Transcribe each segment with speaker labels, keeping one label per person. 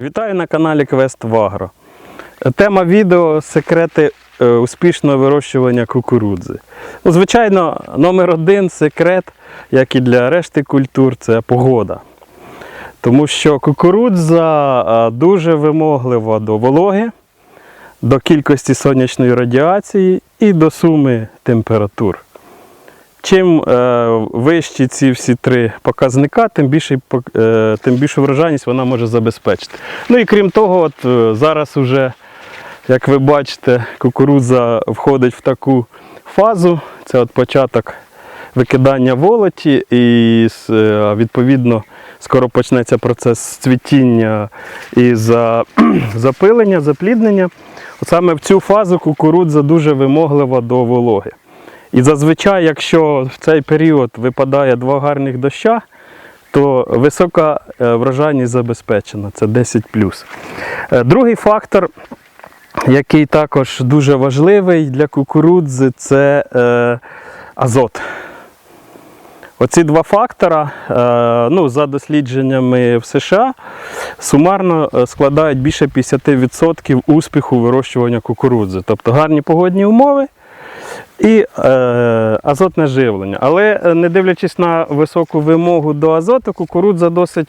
Speaker 1: Вітаю на каналі Квест Вагро. Тема відео секрети е, успішного вирощування кукурудзи. Ну, звичайно, номер один секрет, як і для решти культур, це погода. Тому що кукурудза е, дуже вимоглива до вологи, до кількості сонячної радіації і до суми температур. Чим е, вищі ці всі три показника, тим більше, е, тим більшу врожайність вона може забезпечити. Ну і крім того, от, е, зараз вже, як ви бачите, кукурудза входить в таку фазу. Це от початок викидання волоті, і відповідно скоро почнеться процес цвітіння і за, запилення, запліднення. От саме в цю фазу кукурудза дуже вимоглива до вологи. І зазвичай, якщо в цей період випадає два гарних доща, то висока е, врожайність забезпечена, це 10 Е, Другий фактор, який також дуже важливий для кукурудзи, це е, азот. Оці два фактора, е, ну, за дослідженнями в США, сумарно складають більше 50% успіху вирощування кукурудзи. Тобто гарні погодні умови і е, азотне живлення. Але е, не дивлячись на високу вимогу до азоту, кукурудза досить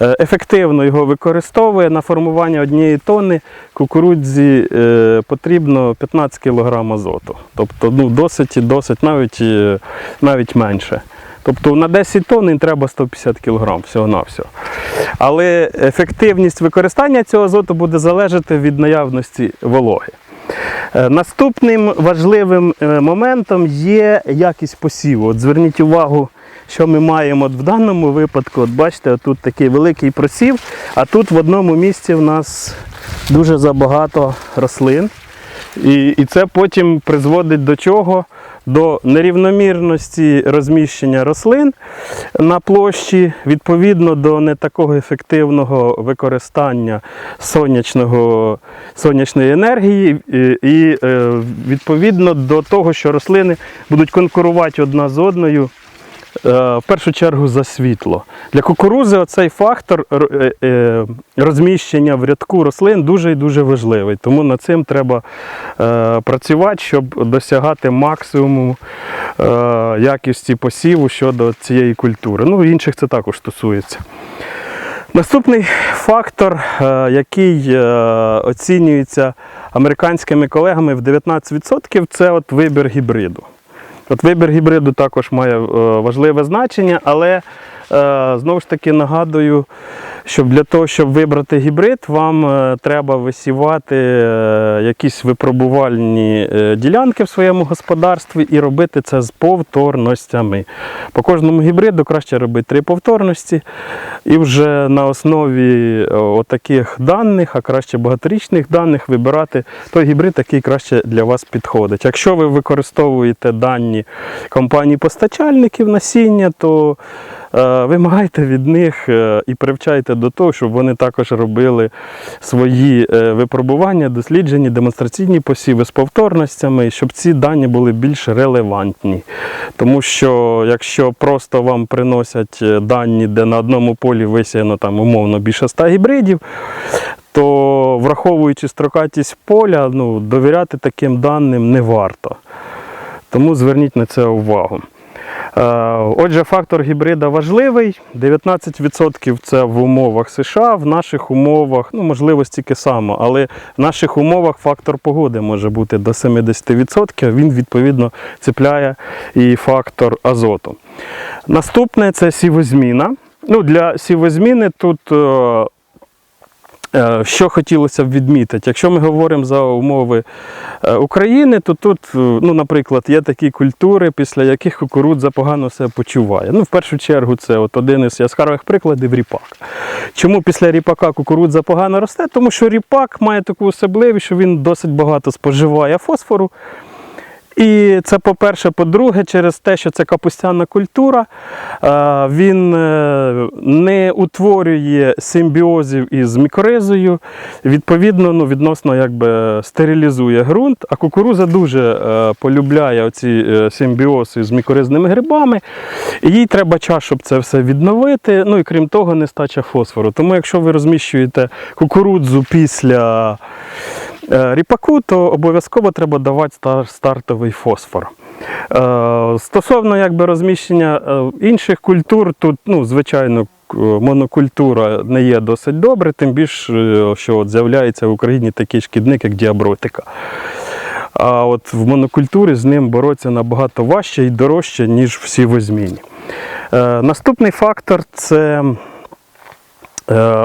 Speaker 1: е, ефективно його використовує. На формування однієї тонни кукурудзі е, потрібно 15 кг азоту. Тобто ну, досить, досить навіть, е, навіть менше. Тобто на 10 тонн треба 150 кг всього-навсього. Але ефективність використання цього азоту буде залежати від наявності вологи. Е, Наступним важливим е, моментом є якість посіву. От зверніть увагу, що ми маємо от в даному випадку. От бачите, тут такий великий просів, а тут в одному місці в нас дуже забагато рослин. І, і це потім призводить до чого? До нерівномірності розміщення рослин на площі, відповідно до не такого ефективного використання сонячного, сонячної енергії, і, і е, відповідно до того, що рослини будуть конкурувати одна з одною. Е, В першу чергу за світло. Для кукурузи оцей фактор е, е, розміщення в рядку рослин дуже і дуже важливий. Тому над цим треба працювати, щоб досягати максимуму якості посіву щодо цієї культури. Ну, інших це також стосується. Наступний фактор, який оцінюється американськими колегами в 19%, це от вибір гібриду. От вибір гібриду також має е, важливе значення, але знову ж таки нагадую, що для того, щоб вибрати гібрид, вам е, треба висівати е, якісь випробувальні е, ділянки в своєму господарстві і робити це з повторностями. По кожному гібриду краще робити три повторності, і вже на основі е, отаких даних, а краще багаторічних даних, вибирати той гібрид, який краще для вас підходить. Якщо ви використовуєте дані компаній-постачальників насіння, то е, вимагайте від них е, і привчайте до того, щоб вони також робили свої е, випробування, дослідження, демонстраційні посіви з повторностями, щоб ці дані були більш релевантні. Тому що якщо просто вам приносять е, дані, де на одному полі висіяно там умовно більше 100 гібридів, то враховуючи строкатість поля, ну, довіряти таким даним не варто. Тому зверніть на це увагу. Е, Отже, фактор гібрида важливий. 19% це в умовах США, в наших умовах, ну, можливо, стільки само, але в наших умовах фактор погоди може бути до 70%. Він відповідно цепляє і фактор азоту. Наступне це сівозміна. Ну, для сівозміни тут. Е, Що хотілося б відмітити, якщо ми говоримо за умови е, України, то тут, е, ну, наприклад, є такі культури, після яких кукурудза погано себе почуває. Ну, в першу чергу, це от один із яскравих прикладів ріпак. Чому після ріпака кукурудза погано росте? Тому що ріпак має таку особливість, що він досить багато споживає фосфору. І це по-перше, по-друге, через те, що це капустяна культура, е, він е, не утворює симбіозів із мікоризою, відповідно, ну, відносно якби, стерилізує ґрунт, а кукуруза дуже е, полюбляє оці симбіози з мікоризними грибами. Їй треба час, щоб це все відновити. Ну і крім того, нестача фосфору. Тому якщо ви розміщуєте кукурудзу після ріпаку, то обов'язково треба давати стар- стартовий фосфор. Е, Стосовно якби, розміщення е, інших культур, тут, ну, звичайно, монокультура не є досить добре, тим більше, е, що от з'являється в Україні такий шкідник, як діабротика. А от в монокультурі з ним боротися набагато важче і дорожче, ніж всі возмінні. Е, наступний фактор це е,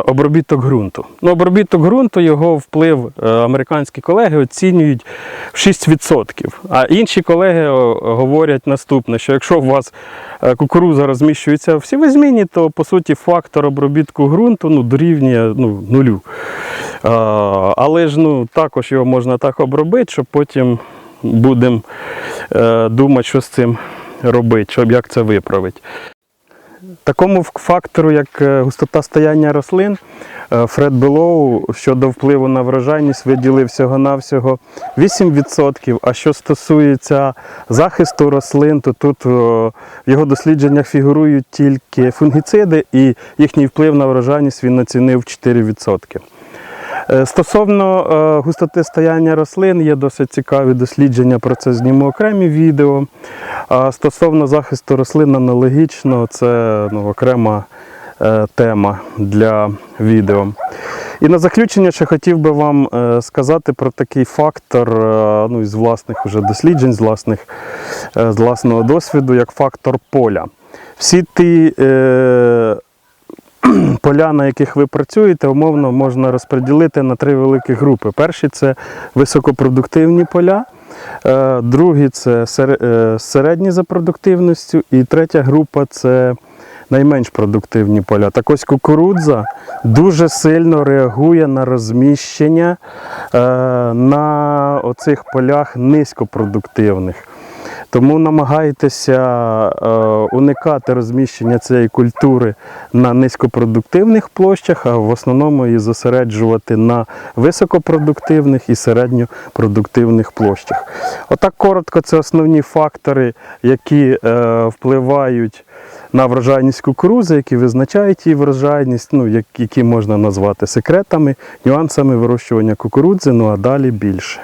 Speaker 1: обробіток ґрунту. Ну, обробіток ґрунту, його вплив е, американські колеги оцінюють в 6%. А інші колеги говорять наступне, що якщо у вас е, кукуруза розміщується в сівозміні, то по суті фактор обробітку ґрунту ну, дорівнює ну, нулю. Е, Але ж ну, також його можна так обробити, що потім будемо е, думати, що з цим робити, щоб як це виправити. Такому фактору, як е, густота стояння рослин, е, Фред Белоу щодо впливу на врожайність виділив всього-навсього 8%. А що стосується захисту рослин, то тут в його дослідженнях фігурують тільки фунгіциди, і їхній вплив на врожайність він оцінив 4%. Е, Стосовно е, густоти стояння рослин, є досить цікаві дослідження, про це зніму окремі відео. Стосовно захисту рослин аналогічно, це ну, окрема е, тема для відео. І на заключення ще хотів би вам сказати про такий фактор ну, із власних уже досліджень, з, власних, з власного досвіду, як фактор поля. Всі ті поля, на яких ви працюєте, умовно можна розподілити на три великі групи. Перші це високопродуктивні поля, е, другі це е, середні за продуктивністю, і третя група це найменш продуктивні поля. Так ось кукурудза дуже сильно реагує на розміщення е, на оцих полях низькопродуктивних. Тому намагайтеся е, уникати розміщення цієї культури на низькопродуктивних площах, а в основному її зосереджувати на високопродуктивних і середньопродуктивних площах. Отак коротко, це основні фактори, які е, впливають на врожайність кукурузи, які визначають її врожайність, ну, які можна назвати секретами, нюансами вирощування кукурудзи, ну а далі більше.